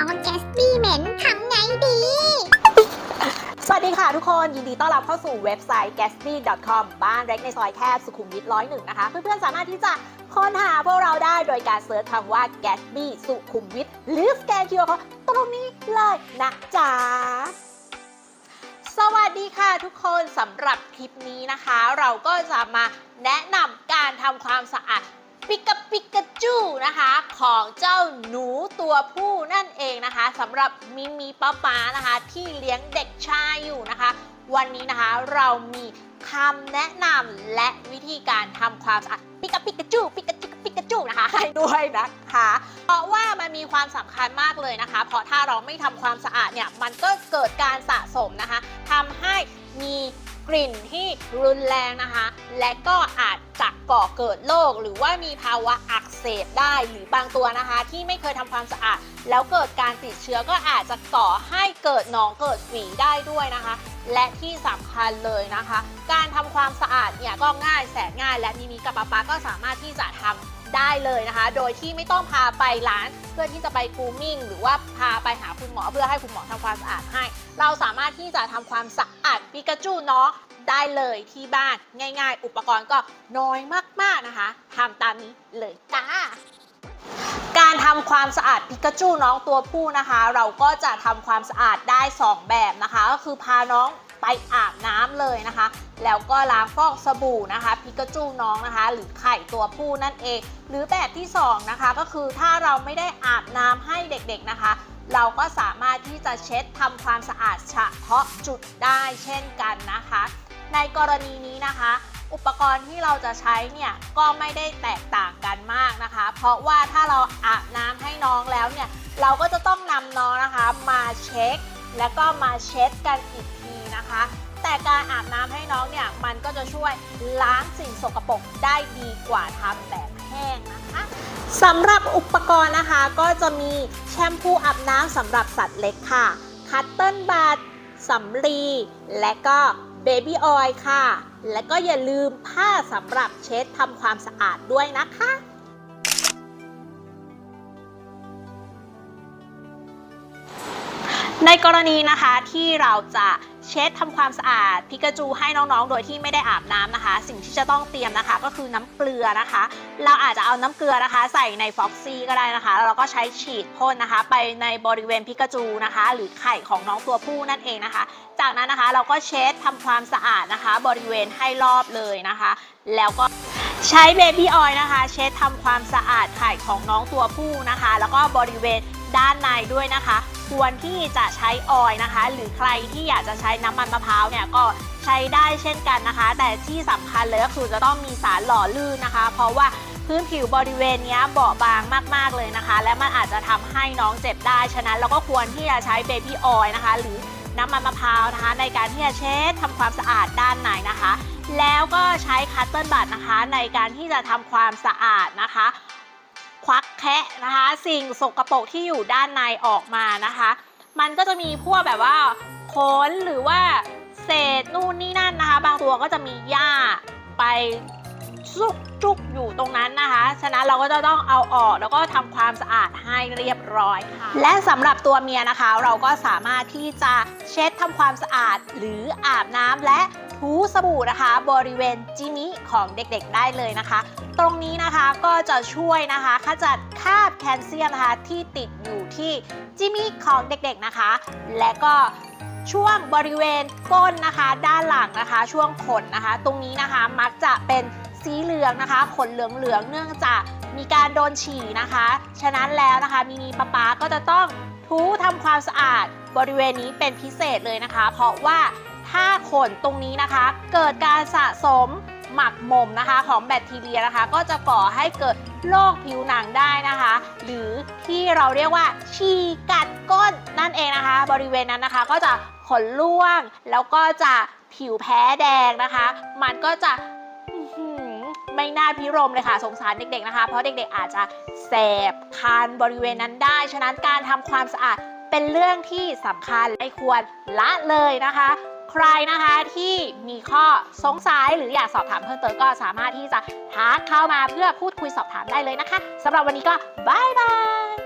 น้องแกสบี้เหม็นทำไงดี สวัสดีค่ะทุกคน ยินดีต้อนรับเข้าสู่เว็บไซต์ gatsby.com บ้านเล็กในซอยแคบสุขุมวิทร้อยหนึ่งนะคะ เพื่อนๆ สามารถที่จะค้นหาพวกเราได้โดยการเสิร์ชคำว่า Gatsby สุขุมวิทหรือสแกน QR Code ตรงนี้เลยนะจ๊ะสวัสดีค่ะทุกคนสำหรับคลิปนี้นะคะ เราก็จะมาแนะนำการทำความสะอาด ปิกาปิกาจูนะคะ ของเจ้าหนูตัวผู้นั่นเองนะคะสำหรับมิมีป้าป๊านะคะ ที่เลี้ยงเด็กชายอยู่นะคะ วันนี้นะคะเรามีคำแนะนำและวิธีการทำความสะอาดปิกาปิกาจูปิกาจิกปิกาจูนะคะให้ด้วยนะคะ เพราะว่ามันมีความสำคัญมากเลยนะคะ เพราะถ้าเราไม่ทำความสะอาดเนี่ยมันก็เกิดการสะสมนะคะทำให้มี กลิ่นที่รุนแรงนะคะ และก็อาจจะก่อเกิดโรคหรือว่ามีภาวะอักเสบได้หรือบางตัวนะคะ ที่ไม่เคยทำความสะอาด แล้วเกิดการติดเชื้อก็อาจจะก่อให้เกิดหนองเกิดฝีได้ด้วยนะคะ และที่สำคัญเลยนะคะ การทำความสะอาดเนี่ยก็ง่ายแสนง่าย และมีมีกับป๊าป๊าก็สามารถที่จะทำ ได้เลยนะคะ โดยที่ไม่ต้องพาไปร้าน เพื่อที่จะไปกูมิ่ง หรือว่าพาไปหาคุณหมอเพื่อให้คุณหมอทำความสะอาดให้ เราสามารถที่จะทำความสะอาดปิกาจูเนาะได้เลยที่บ้านง่าย ๆ อุปกรณ์ก็น้อยมากๆนะคะทำตามนี้เลยจ้าการทำความสะอาดปิกาจูน้องตัวผู้นะคะ เราก็จะทำความสะอาดได้ 2 แบบนะคะ ก็คือพาน้อง ไปอาบน้ำเลยนะคะ แล้วก็ล้างฟอกสบู่นะคะปิกาจูน้องนะคะ หรือไข่ตัวผู้นั่นเอง หรือแบบที่2นะคะก็คือถ้าเราไม่ได้อาบน้ำให้เด็กๆนะคะ เราก็สามารถที่จะเช็ดทำความสะอาดเฉพาะจุดได้เช่นกันนะคะ ในกรณีนี้นะคะอุปกรณ์ที่เราจะใช้เนี่ยก็ไม่ได้แตกต่างกันมากนะคะ เพราะว่าถ้าเราอาบน้ำให้น้องแล้วเนี่ยเราก็จะต้องนำน้องนะคะมาเช็ค แล้วก็มาเช็ดกันอีกที นะคะ แต่การอาบน้ำให้น้องเนี่ยมันก็จะช่วยล้างสิ่งสกปรกได้ดีกว่าทำแบบแห้งนะคะสำหรับอุปกรณ์นะคะก็จะมีแชมพูอาบน้ำสำหรับสัตว์เล็กค่ะ คัตเติลบัตสำลี และก็เบบี้ออยล์ค่ะ และก็อย่าลืมผ้าสำหรับเช็ดทำความสะอาดด้วยนะคะ ในกรณีนะคะที่เราจะเช็ดทำความสะอาดพิกาจูให้น้องๆ โดยที่ไม่ได้อาบน้ำนะคะ สิ่งที่จะต้องเตรียมนะคะ ก็คือน้ำเกลือนะคะ เราอาจจะเอาน้ำเกลือนะคะ ใส่ในฟ็อกซี่ก็ได้นะคะแล้วเราก็ใช้ฉีดพ่นนะคะ ไปในบริเวณพิกาจูนะคะ หรือไข่ของน้องตัวผู้นั่นเองนะคะ จากนั้นนะคะเราก็เช็ดทำความสะอาดนะคะ บริเวณให้รอบเลยนะคะ แล้วก็ใช้เบบี้ออยล์นะคะ เช็ดทำความสะอาดไข่ของน้องตัวผู้นะคะ แล้วก็บริเวณด้านในด้วยนะคะ ควรที่จะใช้ออยล์นะคะ หรือใครที่อยากจะใช้น้ำมันมะพร้าวเนี่ยก็ใช้ได้เช่นกันนะคะ แต่ที่สำคัญเลยก็คือจะต้องมีสารหล่อลื่นนะคะ เพราะว่าพื้นผิวบริเวณนี้เบาบางมาก ๆ เลยนะคะ และมันอาจจะทำให้น้องเจ็บได้ ฉะนั้นเราก็ควรที่จะใช้เบบี้ออยล์นะคะ หรือน้ำมันมะพร้าวนะคะ ในการที่จะเช็ดทำความสะอาดด้านในนะคะ แล้วก็ใช้คัตเติ้ลบัตนะคะ ในการที่จะทำความสะอาดนะคะ ควักแคะนะคะ สิ่งสกปรกที่อยู่ด้านในออกมานะคะ มันก็จะมีพวกแบบว่าขนหรือว่าเศษนู่นนี่นั่นนะคะ บางตัวก็จะมีหญ้าไปซุกจุกอยู่ตรงนั้นนะคะ ฉะนั้นเราก็จะต้องเอาออกแล้วก็ทำความสะอาดให้เรียบร้อยค่ะ และสำหรับตัวเมียนะคะ เราก็สามารถที่จะเช็ดทำความสะอาดหรืออาบน้ำและ ถูสบู่นะคะ บริเวณจิมิของเด็กๆได้เลยนะคะ ตรงนี้นะคะก็จะช่วยนะคะขจัดคราบแคลเซียมนะคะที่ติดอยู่ที่จิมิของเด็กๆนะคะ และก็ช่วงบริเวณก้นนะคะ ด้านหลังนะคะ ช่วงขนนะคะ ตรงนี้นะคะมักจะเป็นสีเหลืองนะคะ ขนเหลืองๆเนื่องจากมีการโดนฉี่นะคะ ฉะนั้นแล้วนะคะมีมีป๊าป๊าก็จะต้องทูทำความสะอาดบริเวณนี้เป็นพิเศษเลยนะคะ เพราะว่า ถ้าขนตรงนี้นะคะ เกิดการสะสมหมักหมมนะคะ ของแบคทีเรียนะคะ ก็จะก่อให้เกิดโรคผิวหนังได้นะคะ หรือที่เราเรียกว่าฉี่กัดก้นนั่นเองนะคะ บริเวณนั้นนะคะก็จะขนร่วง แล้วก็จะผิวแพ้แดงนะคะ มันก็จะไม่น่าพิรมเลยค่ะสงสารเด็กๆนะคะ เพราะเด็กๆอาจจะแสบคันบริเวณนั้นได้ ฉะนั้นการทำความสะอาดเป็นเรื่องที่สำคัญไม่ควรละเลยนะคะ ใครนะคะที่มีข้อสงสัยหรืออยากสอบถามเพิ่มเติมก็สามารถที่จะทักเข้ามาเพื่อพูดคุยสอบถามได้เลยนะคะสำหรับวันนี้ก็บายบาย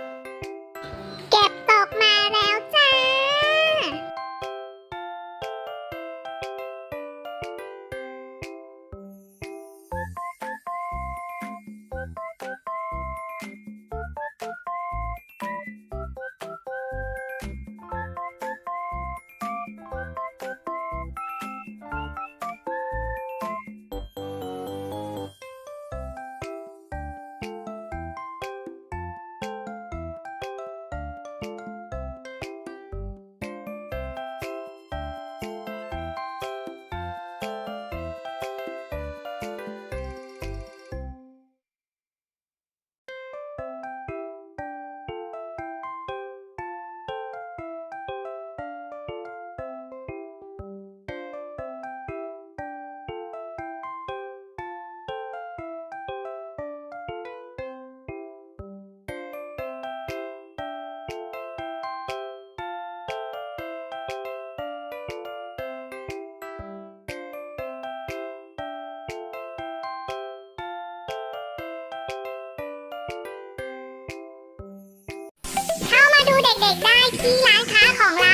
เด็กๆได้ที่ร้านค้าของเรา